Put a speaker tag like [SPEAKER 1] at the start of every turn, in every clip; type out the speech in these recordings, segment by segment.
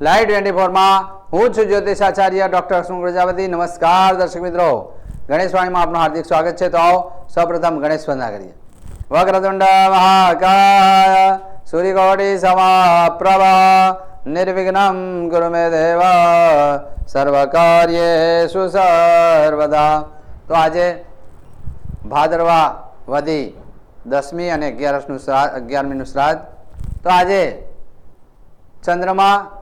[SPEAKER 1] Live twenty ફોરમાં હું છું જ્યોતિષાચાર્ય doctor સુન પ્રજાપતિ. નમસ્કાર દર્શક મિત્રો. ગણેશ વાણીમાં આપનું હાર્દિક સ્વાગત છે. તો આવો સૌપ્રથમ ગણેશ વંદના કરીએ વક્રતુંડ મહાકાય, સૂર્યકોટી સમાપ્રભ, નિર્વિઘ્નમ ગુરુ મે દેવ સર્વકાર્યેષુ સર્વદા. તો આજે ભાદરવા વધી, દસમી અને અગિયારસનું શ્રાદ્ધ, અગિયારમીનું શ્રાદ્ધ. તો આજે ચંદ્રમા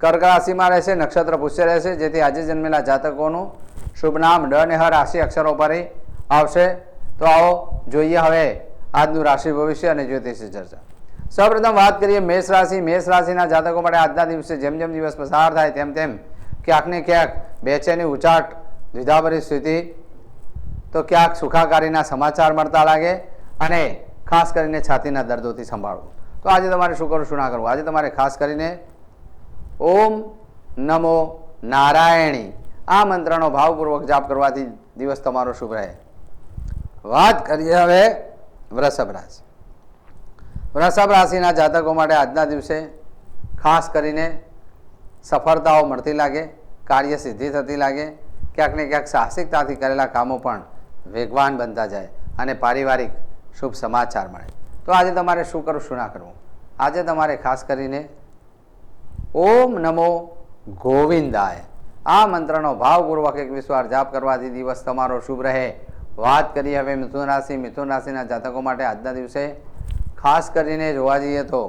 [SPEAKER 1] કર્ક રાશિમાં રહેશે, નક્ષત્ર પુષ્ય રહેશે, જેથી આજે જન્મેલા જાતકોનું શુભ નામ, ડ અને હ રાશિ અક્ષરો પર આવશે. તો આવો જોઈએ હવે આજનું રાશિ ભવિષ્ય અને જ્યોતિષી ચર્ચા. સૌપ્રથમ વાત કરીએ મેષ રાશિ. મેષ રાશિના જાતકો માટે આજના દિવસે જેમ જેમ દિવસ પસાર થાય તેમ તેમ ક્યાંક ને ક્યાંક બેચેની ઉચાટ, દ્વિધાભરી સ્થિતિ, તો ક્યાંક સુખાકારીના સમાચાર મળતા લાગે અને ખાસ કરીને છાતીના દર્દોથી સંભાળવું. તો આજે તમારે શું કરવું, શું ના કરવું? આજે તમારે ખાસ કરીને ઓમ નમો નારાયણી. આ મંત્રનો ભાવપૂર્વક જાપ કરવાથી દિવસ તમારો શુભ રહે. વાત કરીએ હવે વૃષભ રાશિ. વૃષભ રાશિના જાતકો માટે આજના દિવસે ખાસ કરીને સફળતાઓ મળતી લાગે કાર્ય સિદ્ધિ થતી લાગે, ક્યાંક ને ક્યાંક સાહસિકતાથી કરેલા કામો પણ વેગવાન બનતા જાય અને પારિવારિક શુભ સમાચાર મળે. તો આજે તમારે શું કરવું, શું ના કરવું? આજે તમારે ખાસ કરીને ઓમ નમો ગોવિંદાય. આ મંત્રનો ભાવપૂર્વક એકવીસ વાર જાપ કરવાથી દિવસ તમારો શુભ રહે. વાત કરીએ હવે મિથુન રાશિ. મિથુન રાશિના જાતકો માટે આજના દિવસે ખાસ કરીને જોવા જઈએ તો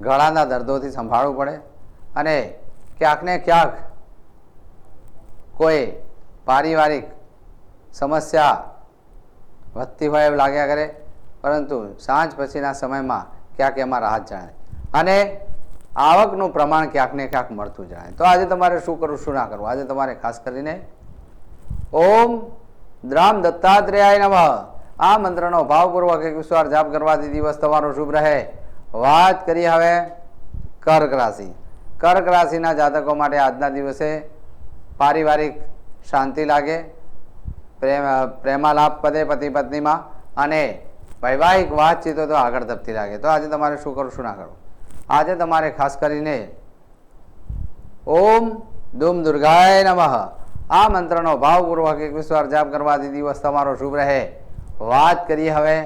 [SPEAKER 1] ગળાના દર્દોથી સંભાળવું પડે અને ક્યાંક ને ક્યાંક કોઈ પારિવારિક સમસ્યા વધતી હોય એવું લાગ્યા કરે, પરંતુ સાંજ પછીના સમયમાં ક્યાંક એમાં રાહત જાણે. અને આવકનું પ્રમાણ ક્યાંક ને ક્યાંક મળતું જણાય તો આજે તમારે શું કરવું, શું ના કરવું? આજે તમારે ખાસ કરીને ઓમ દ્રામ દત્તાત્રેયાય નમઃ. આ મંત્રનો ભાવપૂર્વક એક વાર જાપ કરવાથી દિવસ તમારો શુભ રહે. વાત કરીએ હવે કર્ક રાશિ. કર્ક રાશિના જાતકો માટે આજના દિવસે પારિવારિક શાંતિ લાગે, પ્રેમ, પ્રેમાલાપ પદે પતિ પત્નીમાં અને વૈવાહિક વાતચીતો તો આગળ ધપતી લાગે. તો આજે તમારે શું કરવું, શું ના કરવું? આજે તમારે ખાસ કરીને ઓમ ધૂમ દુર્ગાય નમઃ. આ મંત્રનો ભાવપૂર્વક એકવીસ વાર જાપ કરવાથી દિવસ તમારો શુભ રહે. વાત કરીએ હવે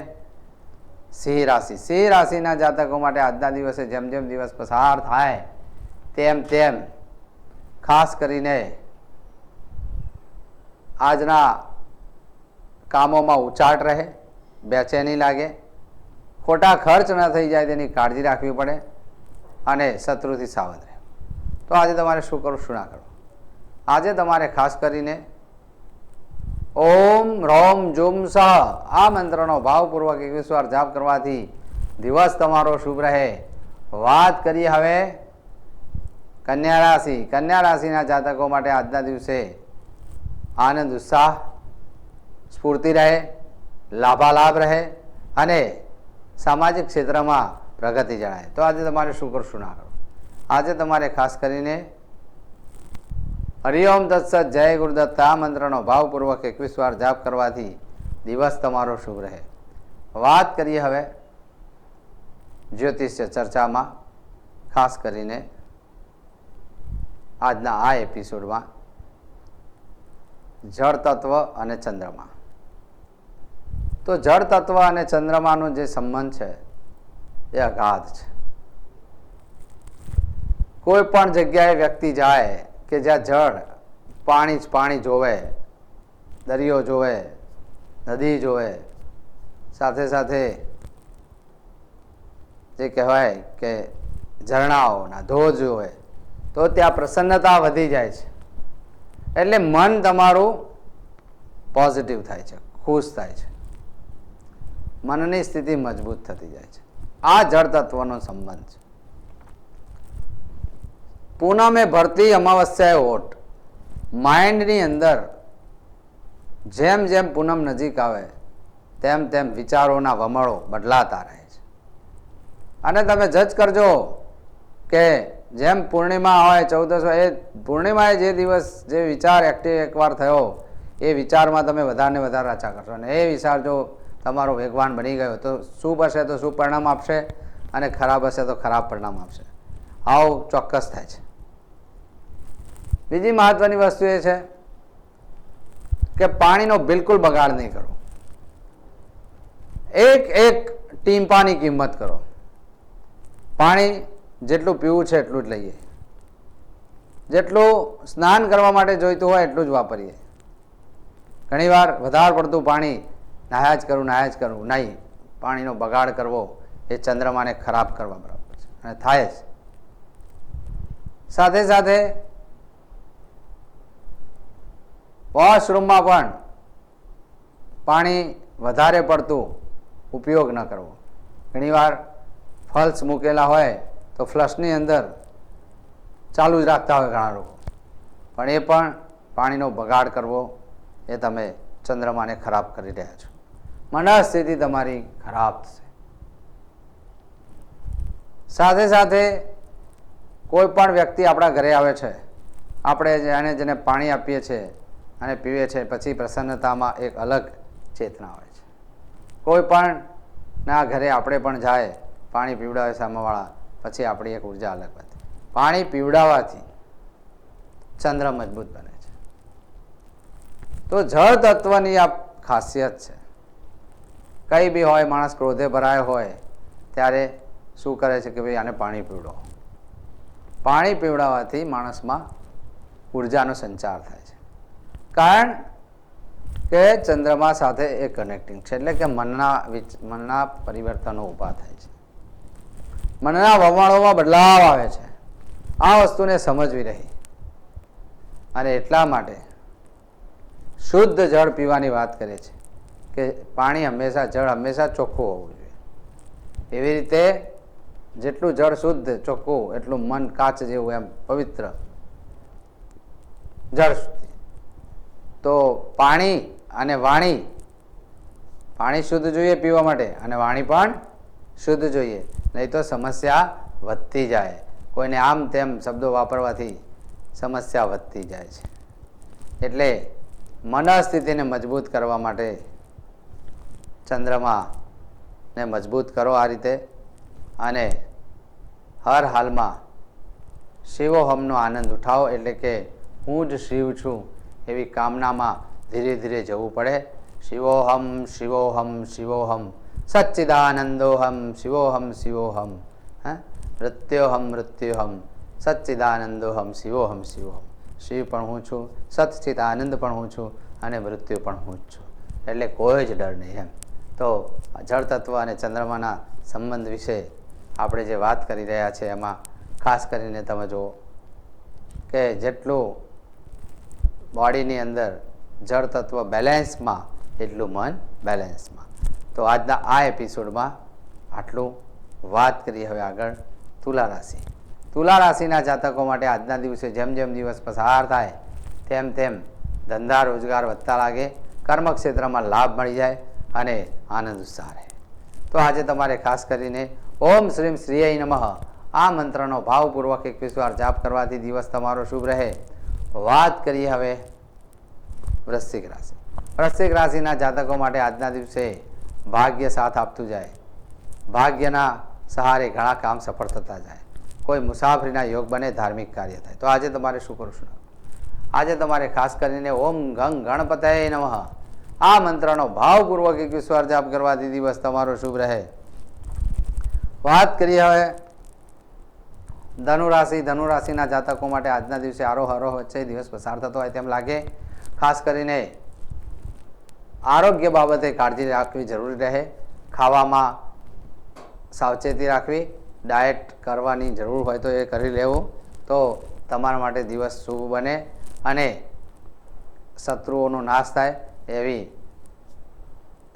[SPEAKER 1] સિંહ રાશિ. સિંહ રાશિના જાતકો માટે આજના દિવસે જેમ જેમ દિવસ પસાર થાય, તેમ તેમ ખાસ કરીને આજના કામોમાં ઉચાટ રહે, બેચેની લાગે. ખોટા ખર્ચ ન થઈ જાય તેની કાળજી રાખવી પડે. અને શત્રુથી સાવધ રહે. તો આજે તમારે શું કરવું, શું ના કરવું? આજે તમારે ખાસ કરીને ઓમ રોમ જુમ સહ આ મંત્રનો ભાવપૂર્વક એકવીસ વાર જાપ કરવાથી દિવસ તમારો શુભ રહે. વાત કરીએ હવે કન્યા રાશિ. કન્યા રાશિના જાતકો માટે આજના દિવસે આનંદ, ઉત્સાહ, સ્ફૂર્તિ રહે, લાભાલાભ રહે અને સામાજિક ક્ષેત્રમાં પ્રગતિ જણાય. તો આજે તમારે શું કરશું ના કરો આજે તમારે ખાસ કરીને હરિઓમ દત્સત જય ગુરુદત્ત આ મંત્રનો ભાવપૂર્વક એકવીસ વાર જાપ કરવાથી દિવસ તમારો શુભ રહે. વાત કરીએ હવે જ્યોતિષ્ય ચર્ચામાં, ખાસ કરીને આજના આ એપિસોડમાં જળ તત્વ અને ચંદ્રમા. તો જળ તત્વ અને ચંદ્રમાનો જે સંબંધ છે એ અગાધ છે. કોઈ પણ જગ્યાએ વ્યક્તિ જાય કે જ્યાં જળ પાણી જ પાણી જોવે, દરિયો જોવે, નદી જોવે, સાથે સાથે જે કહેવાય કે ઝરણાઓના ધોધ જોવે, તો ત્યાં પ્રસન્નતા વધી જાય છે. એટલે મન તમારું પોઝિટિવ થાય છે, ખુશ થાય છે. મનની સ્થિતિ મજબૂત થતી જાય છે. આ જળ તત્વનો સંબંધ છે. પૂનમે ભરતી અમાવસ્યાએ ઓટ. માઇન્ડની અંદર જેમ જેમ પૂનમ નજીક આવે, તેમ તેમ વિચારોના વમળો બદલાતા રહે છે. અને તમે જજ કરજો કે જેમ પૂર્ણિમા હોય ચૌદસો, એ પૂર્ણિમાએ જે દિવસ જે વિચાર એક્ટિવ એકવાર થયો, એ વિચારમાં તમે વધારે વધારે રાચા કરશો. અને એ વિચાર જો તમારો વેગવાન બની ગયો તો શુભ હશે તો શુભ પરિણામ આપશે અને ખરાબ હશે તો ખરાબ પરિણામ આપશે. આવો ચોક્કસ થાય છે. બીજી મહત્વની વસ્તુ એ છે કે પાણીનો બિલકુલ બગાડ નહીં કરો. એક એક ટીમ્પાની કિંમત કરો. પાણી જેટલું પીવું છે એટલું જ લઈએ. જેટલું સ્નાન કરવા માટે જોઈતું હોય એટલું જ વાપરીએ. ઘણીવાર વધારે પડતું પાણી નાહ્યા જ કરવું નાહ્યા જ કરવું નહીં, પાણીનો બગાડ કરવો એ ચંદ્રમાને ખરાબ કરવા બરાબર છે. અને થાય જ. સાથે સાથે વોશરૂમમાં પણ પાણી વધારે પડતું ઉપયોગ ન કરવો. ઘણીવાર ફલ્સ મૂકેલા હોય તો ફ્લશની અંદર ચાલુ જ રાખતા હોય ઘણા લોકો. પણ એ પણ પાણીનો બગાડ કરવો એ તમે ચંદ્રમાને ખરાબ કરી રહ્યા છો. મનસ્થિતિ તમારી ખરાબ થશે. સાથે સાથે કોઈ પણ વ્યક્તિ આપણા ઘરે આવે છે, આપણે જેને જેને પાણી આપીએ છીએ અને પીવે છે, પછી પ્રસન્નતામાં એક અલગ ચેતના હોય છે. કોઈ પણ ના ઘરે આપણે પણ જાય, પાણી પીવડાવે સામેવાળા, પછી આપણી એક ઊર્જા અલગ વધે પાણી પીવડાવવાથી ચંદ્ર મજબૂત બને છે. તો જળ તત્વની આ ખાસિયત છે. કંઈ બી હોય, માણસ ક્રોધે ભરાયો હોય, ત્યારે શું કરે છે કે ભાઈ આને પાણી પીવડો પાણી પીવડાવવાથી માણસમાં ઉર્જાનો સંચાર થાય છે. કારણ કે ચંદ્રમા સાથે એ કનેક્ટિંગ છે, એટલે કે મનના મનના પરિવર્તનો ઊભા થાય છે. મનના વવાણોમાં બદલાવ આવે છે. આ વસ્તુને સમજવી રહી. અને એટલા માટે શુદ્ધ જળ પીવાની વાત કરે છે. કે પાણી હંમેશા, જળ હંમેશા ચોખ્ખું હોવું જોઈએ. એવી રીતે જેટલું જળ શુદ્ધ ચોખ્ખું, એટલું મન કાચ જેવું એમ પવિત્ર. જળ તો પાણી અને વાણી, પાણી શુદ્ધ જોઈએ પીવા માટે અને વાણી પણ શુદ્ધ જોઈએ. નહીં તો સમસ્યા વધતી જાય. કોઈને આમ તેમ શબ્દો વાપરવાથી સમસ્યા વધતી જાય છે. એટલે મનસ્થિતિને મજબૂત કરવા માટે ચંદ્રમા ને મજબૂત કરો આ રીતે. અને હર હાલમાં શિવોહમનો આનંદ ઉઠાવો એટલે કે હું જ શિવ છું એવી કામનામાં ધીરે ધીરે જવું પડે. શિવોહમ શિવોહમ શિવોહમ, સચ્ચિદાનંદોહમ, શિવોહમ શિવોહમ, હા? મૃત્યોહમ, મૃત્યુહમ, સચ્ચિદાનંદોહમ, શિવોહમ શિવોહમ. શિવ પણ હું છું સચ્ચિત આનંદ પણ હું છું અને મૃત્યુ પણ હું જ છું. એટલે કોઈ જ ડર નહીં એમ. તો જળ તત્વ અને ચંદ્રમાના સંબંધ વિશે આપણે જે વાત કરી રહ્યા છે, એમાં ખાસ કરીને તમે જુઓ કે જેટલું બોડીની અંદર જળ તત્વ બેલેન્સમાં, એટલું મન બેલેન્સમાં. તો આજના આ એપિસોડમાં આટલું વાત કરીએ હવે આગળ તુલા રાશિ. તુલા રાશિના જાતકો માટે આજના દિવસે જેમ જેમ દિવસ પસાર થાય, તેમ તેમ ધંધા રોજગાર વધતા લાગે, કર્મક્ષેત્રમાં લાભ મળી જાય અને આનંદ ઉત્સાહ. રહે તો આજે તમારે ખાસ કરીને ઓમ શ્રીમ શ્રીય નમઃ. આ મંત્રનો ભાવપૂર્વક એકવીસ વાર જાપ કરવાથી દિવસ તમારો શુભ રહે. વાત કરીએ હવે વૃશ્ચિક રાશિ. વૃશ્ચિક રાશિના જાતકો માટે આજના દિવસે ભાગ્ય સાથ આપતું જાય. ભાગ્યના સહારે ઘણા કામ સફળ થતા જાય. કોઈ મુસાફરીના યોગ બને, ધાર્મિક કાર્ય થાય. તો આજે તમારે શું કરશું આજે તમારે ખાસ કરીને ઓમ ગંગ ગણપતય નમઃ. આ મંત્રનો ભાવપૂર્વક એકવીસવાર જાપ કરવાથી દિવસ તમારો શુભ રહે. વાત કરીએ હવે ધનુ ધનુરાશિના ધનુ જાતકો માટે આજના દિવસે આરોહ અરોહ વચ્ચે દિવસ પસાર થતો હોય તેમ લાગે. ખાસ કરીને આરોગ્ય બાબતે કાળજી રાખવી જરૂરી રહે. ખાવામાં સાવચેતી રાખવી, ડાયટ કરવાની જરૂર હોય તો એ કરી લેવું. તો તમારા માટે દિવસ શુભ બને અને શત્રુઓનો નાશ થાય. એવી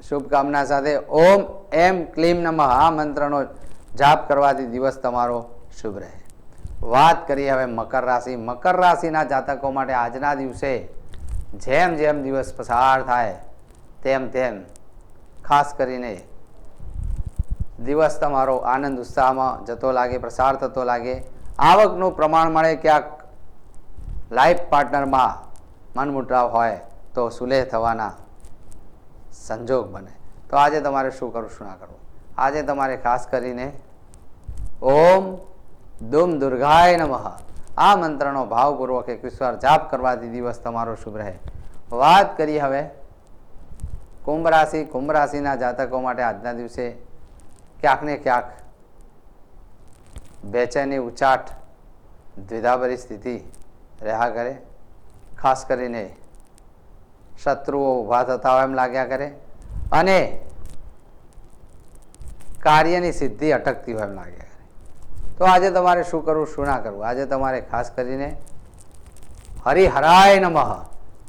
[SPEAKER 1] શુભકામના સાથે ઓમ એમ ક્લીમ નમઃ. આ મંત્રનો જાપ કરવાથી દિવસ તમારો શુભ રહે. વાત કરીએ હવે મકર રાશિ. મકર રાશિના જાતકો માટે આજના દિવસે જેમ જેમ દિવસ પસાર થાય, તેમ તેમ ખાસ કરીને દિવસ તમારો આનંદ, ઉત્સાહમાં જતો લાગે, પ્રસાર થતો લાગે. આવકનું પ્રમાણ મળે ક્યાંક. લાઈફ પાર્ટનરમાં મનમુટાવ હોય. તો સુલેહ થવાના સંજોગ બને. તો આજે તમારે શું કરવું શું ના કરવું? આજે તમારે ખાસ કરીને ઓમ દુમ દુર્ગાય નમઃ. આ મંત્રનો ભાવપૂર્વક એકવીસ વાર જાપ કરવાથી દિવસ તમારો શુભ રહે. વાત કરીએ હવે કુંભ રાશિ. કુંભ રાશિના જાતકો માટે આજના દિવસે ક્યાંક ને ક્યાંક બેચેની ઉચાટ દ્વિધાભરી સ્થિતિ રહ્યા કરે. ખાસ કરીને શત્રુઓ ઊભા થતા હોય એમ લાગ્યા કરે. અને કાર્યની સિદ્ધિ અટકતી હોય એમ લાગ્યા કરે. તો આજે તમારે શું કરવું, શું ના કરવું? આજે તમારે ખાસ કરીને હરિ હરાય નમઃ.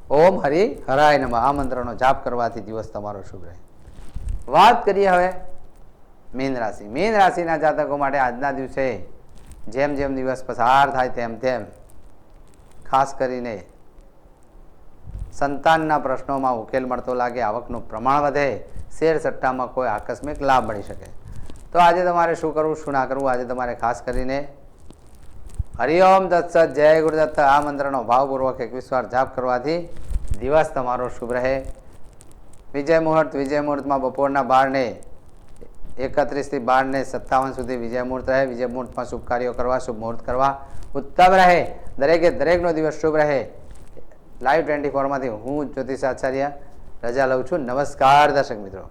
[SPEAKER 1] ઓમ હરિ હરાય નમઃ. આ મંત્રનો જાપ કરવાથી દિવસ તમારો શુભ રહે. વાત કરીએ હવે મીન રાશિ. મીન રાશિના જાતકો માટે આજના દિવસે જેમ જેમ દિવસ પસાર થાય તેમ તેમ ખાસ કરીને સંતાનના પ્રશ્નોમાં ઉકેલ મળતો લાગે, આવકનું પ્રમાણ વધે, શેર સટ્ટામાં કોઈ આકસ્મિક લાભ મળી શકે. તો આજે તમારે શું કરવું, શું ના કરવું? આજે તમારે ખાસ કરીને હરિઓમ દત્સત જય ગુરુદત્ત આ મંત્રનો ભાવપૂર્વક એકવીસ વાર જાપ કરવાથી દિવસ તમારો શુભ રહે. વિજય મુહૂર્ત, વિજય મુહૂર્તમાં બપોરના બારને એકત્રીસથી બારને સત્તાવન સુધી વિજય મુહૂર્ત રહે. વિજય મુહૂર્તમાં શુભ કાર્યો કરવા, શુભ મુહૂર્ત કરવા ઉત્તમ રહે. દરેકે દરેકનો દિવસ શુભ રહે. લાઈવ ટ્વેન્ટી ફોરમાંથી હું જ્યોતિષ આચાર્ય રજા લઉં છું. નમસ્કાર દર્શક મિત્રો.